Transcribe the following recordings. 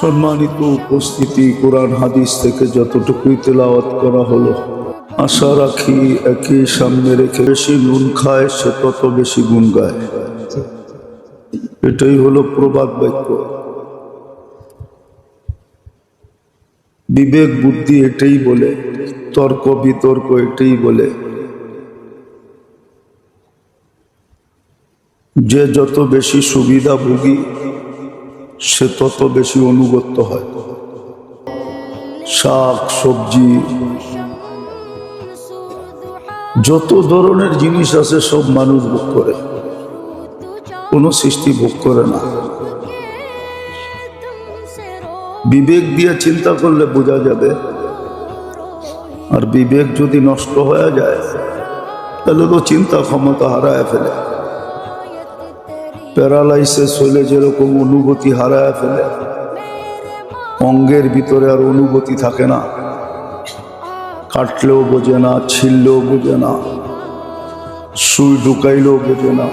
সম্মানিত উপস্থিতি, কোরআন, হাদিস থেকে যতটুকুই তেলাওয়াত করা হলো, আশা রাখি একই সামনে রেখে বেশি নুন খায়, সে তত বেশি গুণ গায়। এটাই হলো প্রবাদ বাক্য। বিবেক, বুদ্ধি এটাই বলে, তর্ক, বিতর্ক এটাই বলে। যে যত বেশি সুবিধাভোগী সে তত বেশি অনুগত্য হয়। শাক, সবজি, যত ধরনের জিনিস আছে সব মানুষ ভোগ করে। কোনো সৃষ্টি ভোগ করে না। বিবেক দিয়ে চিন্তা করলে বোঝা যাবে, আর বিবেক যদি নষ্ট হয়ে যায়, তাহলে তো চিন্তা ক্ষমতা হারায় ফেলে। প্যারালাইসিস হলে যেরকম অনুভূতি হারায় ফেলে, অঙ্গের ভিতরে আর অনুভূতি থাকে না। কাটলেও বোঝে না, ছিললেও বোঝে না, সুই ঢুকাইলেও বোঝে না।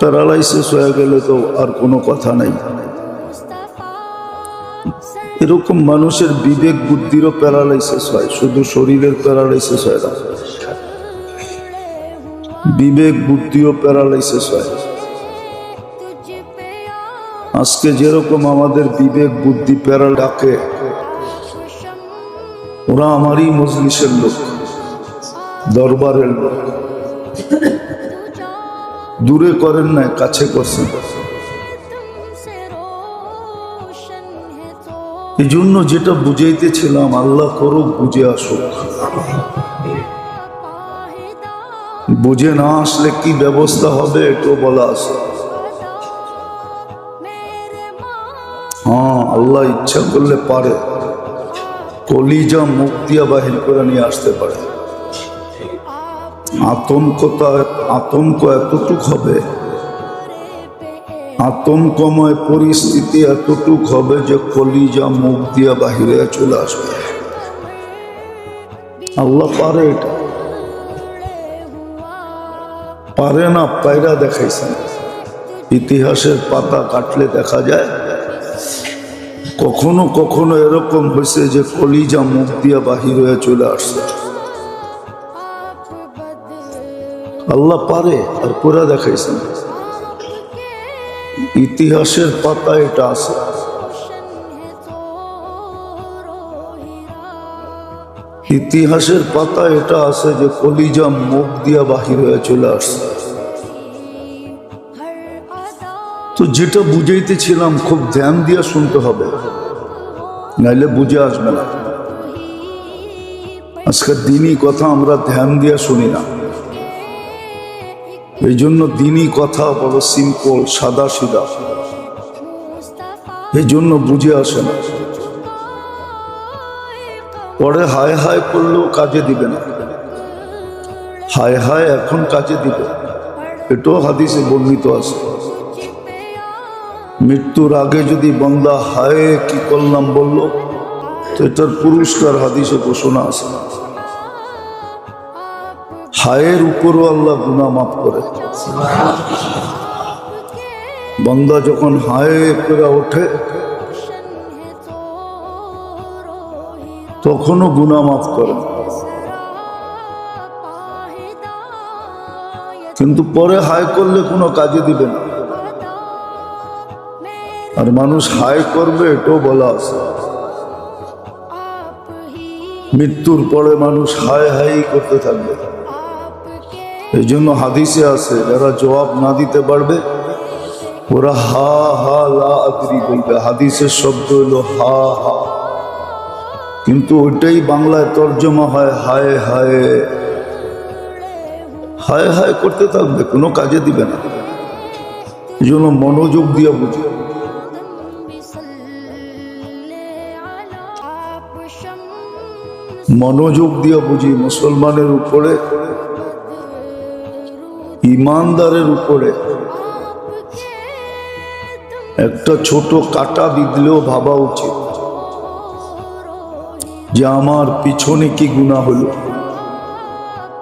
প্যারালাইসিস হয়ে গেলে তো আর কোনো কথা নেই। এরকম মানুষের বিবেক বুদ্ধিরও প্যারালাইসিস হয়, শুধু শরীরের প্যারালাইসিস হয় না। বিবেক বুদ্ধিও প্যারালাইসিস হয়। আজকে যেরকম আমাদের বিবেক, বুদ্ধি, প্যারা ডাকে, ওরা আমারই মজলিসের লোক, দরবারের লোক। দূরে করেন না কাছে করছেন। এই জন্য যেটা বুঝাইতেছিলাম, আল্লাহ করুক, বুঝে আসুক। বুঝে না আসলে কি ব্যবস্থা হবে এটাও বলা আছে। হ্যাঁ আল্লাহ ইচ্ছা করলে পারে। কলিজা মুখ বাহির করে নিয়ে আসতে পারে। আতঙ্কতা আতঙ্ক এতটুক হবে। আতঙ্কময় পরিস্থিতি এতটুক হবে যে কলিজা মুখ দিয়া বাহিরে চলে আসবে। আল্লাহ পারে এটা। পারে না পায়রা দেখাইছেন। ইতিহাসের পাতা কাটলে দেখা যায়, কখনো কখনো এরকম হয়েছে যে কলিজা মুখ দিয়া বাহির হয়ে চলে আসছে। আল্লাহ পারে আর পুরা দেখাইছেন। ইতিহাসের পাতা এটা আছে। ইতিহাসের পাতা এটা আছে যে কলিজা মুখ দিয়া বাহির হয়ে চলে আসছে। তো যেটা বুঝাইতেছিলাম, খুব ধ্যান দিয়া শুনতে হবে। নাইলে বুঝে আসবে না। আজকের দিনই কথা আমরা ধ্যান দিয়া শুনি না। এই জন্য দিনই কথা বড় সিম্পল সাদা সিদা এই জন্য বুঝে আসে না। পরে হায় হায় করলেও কাজে দিবে না। হায় হায় এখন কাজে দিবে। এটাও হাদিসে বর্ণিত আছে। মৃত্যুর আগে যদি বন্দা হায় কি করলাম বলল, তো এটার পুরস্কার হাদিসে ঘোষণা আছে। হায়ের উপরও আল্লাহ গুণা মাফ করে। বন্দা যখন হায় করে ওঠে তখনও গুণা মাফ কিন্তু পরে হায় করলে কোনো কাজে দিবে না। আর মানুষ হায় করবে এটাও বলা আছে। মৃত্যুর পরে মানুষ হায় হাই করতে থাকবে। এই জন্য হাদিসে আছে, যারা জবাব না দিতে পারবে, ওরা হা হা লা বলবে। হাদিসের শব্দ হলো হা হা। কিন্তু ওইটাই বাংলায় তর্জমা হয়, হায় হায়। হায় হায় করতে থাকবে, কোনো কাজে দিবে না। এই জন্য মনোযোগ দিয়ে বুঝে। মনোযোগ দিয়ে বুঝি, মুসলমানের উপরে, ইমানদারের উপরে। একটা ছোট কাটা বিদলেও ভাবা উচিত। যে আমার পিছনে কি গুণা হলো?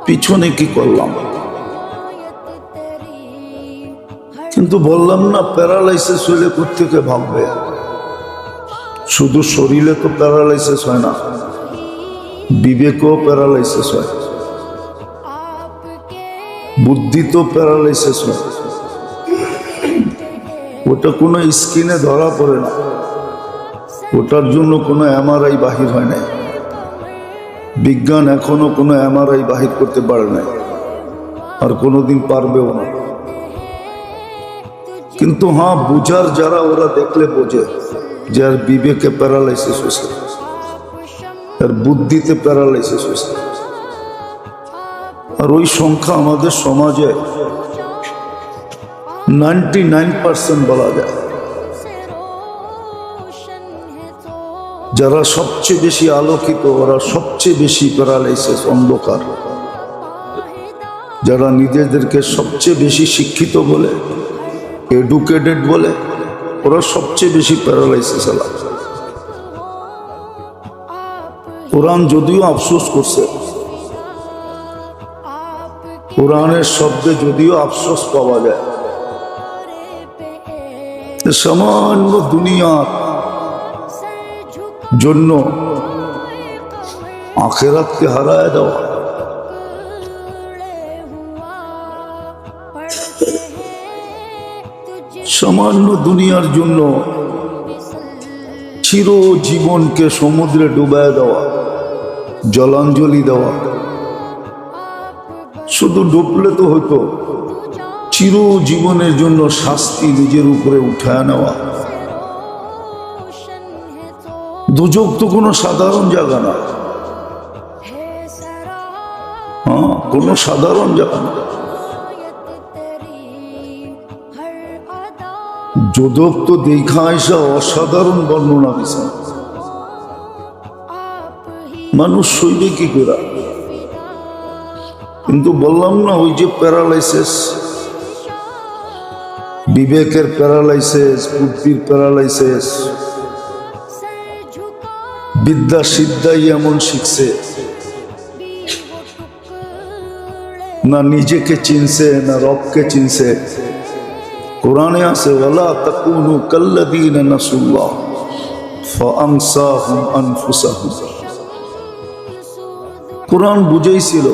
পিছনে কি করলাম? কিন্তু বললাম না প্যারালাইসিস হলে কোথেকে ভাববে। শুধু শরীরে তো প্যারালাইসিস হয় না, বিবেকও প্যারালাইসিস হয়। বুদ্ধি তো প্যারালাইসিস হয়। ওটা কোনো স্কিনে ধরা পড়ে না। ওটার জন্য কোনো এমআরআই বাহির হয় নাই। বিজ্ঞান এখনও কোনো এমআরআই বাহির করতে পারে নাই। আর কোনোদিন পারবেও না। কিন্তু হ্যাঁ বুঝার যারা ওরা দেখলে বোঝে যে আর বিবেকে প্যারালাইসিস হয়েছে। আর বুদ্ধিতে প্যারালাইসিস হয়েছে। আর ওই সংখ্যা আমাদের সমাজে নাইনটি নাইন পার্সেন্ট বলা যায়। যারা সবচেয়ে বেশি আলোকিত, ওরা সবচেয়ে বেশি প্যারালাইসিস অন্ধকার। যারা নিজেদেরকে সবচেয়ে বেশি শিক্ষিত বলে, এডুকেটেড বলে, ওরা সবচেয়ে বেশি প্যারালাইসিস কোরআন যদিও আফসোস করছে, কোরআনের শব্দে যদিও আফসোস পাওয়া যায়। সামান্য দুনিয়ার জন্য আখেরাতকে হারায় দেওয়া। সামান্য দুনিয়ার জন্য চির জীবনকে সমুদ্রে ডুবায় দেওয়া, জলাঞ্জলি দেওয়া। শুধু ডুবলে তো হতো চির জীবনের জন্য শাস্তি নিজের উপরে উঠায় নেওয়া। দুযোগ তো কোনো সাধারণ জায়গা না হ্যাঁ কোনো সাধারণ জায়গা না যোদক তো দেখা আসা অসাধারণ বর্ণনা দিছে। মানুষ সইবে কি করে? কিন্তু বললাম না, ওই যে প্যারালাইসিস, বিবেকের প্যারালাইসিস, বুদ্ধির প্যারালাইসিস বিদ্যা সিদ্ধাই এমন শিখছে না নিজেকে চিনছে, না রবকে চিনছে। কোরআনে আছে, ওয়ালা তাকুনু কাল্লাযীনা নাসুল্লাহ ফাআনসাহুম আনফুসাহুম। কোরআন বুঝাইছিল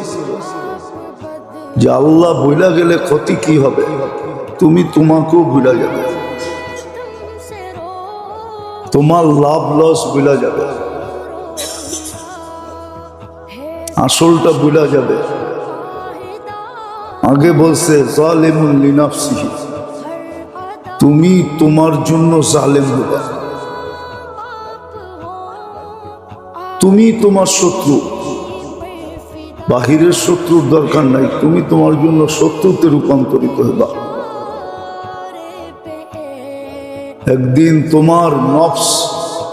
যে আল্লাহ বইলা গেলে ক্ষতি কি হবে? তুমি তোমাকেও ভুলা যাবে। তোমার লাভ লস ভুলা যাবে। আসলটা ভুলা যাবে। আগে বলছে জালেমুল লিনাফসিহি। তুমি তোমার জন্য জালেম হবে। তুমি তোমার শত্রু। বাহিরের শত্রুর দরকার নাই, তুমি তোমার জন্য শত্রুতে রূপান্তরিত হবা। একদিন তোমার নফস,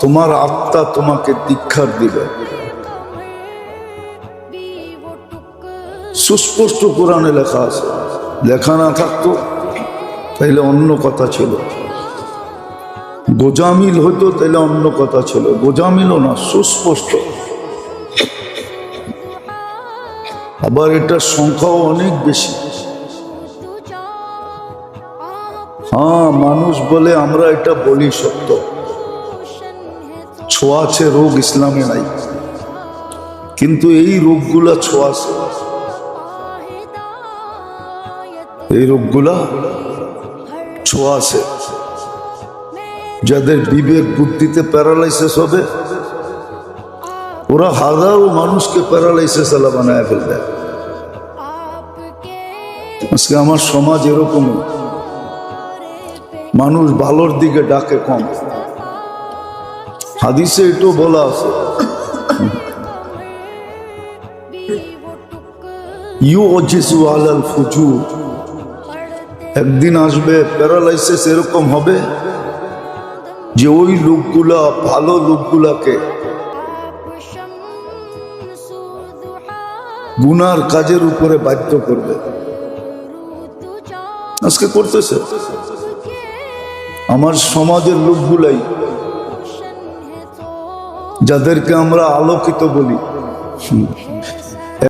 তোমার আত্মা তোমাকে দীক্ষার দিবে। সুস্পষ্ট কোরআনে লেখা আছে। লেখা না থাকতো, তাইলে অন্য কথা ছিল। গোজামিল হতো তাইলে অন্য কথা ছিল। গোজামিলও না, সুস্পষ্ট। আবার এটার সংখ্যাও অনেক বেশি। হ্যাঁ মানুষ বলে আমরা এটা বলি সত্য। ছোঁয়াছে রোগ ইসলামে নাই। কিন্তু এই রোগগুলা ছোঁয়াছে। এই রোগগুলা ছোঁয়াছে যাদের বিবেক বুদ্ধিতে প্যারালাইসিস হবে, ওরা হাজারো মানুষকে প্যারালাইসিস আলা বানায় ফেলবে। আজকে আমার সমাজ এরকম। মানুষ ভালোর দিকে ডাকে কম। হাদিসে এটাও বলা আছে। ইউ অজিসু আলাল ফুজুর। একদিন আসবে, প্যারালাইসিস এরকম হবে যে ওই লোকগুলা, ভালো লোকগুলাকে গুনার কাজের উপরে বাধ্য করবে। আজকে করতেছে। আমার সমাজের লোকগুলাই, যাদেরকে আমরা আলোকিত বলি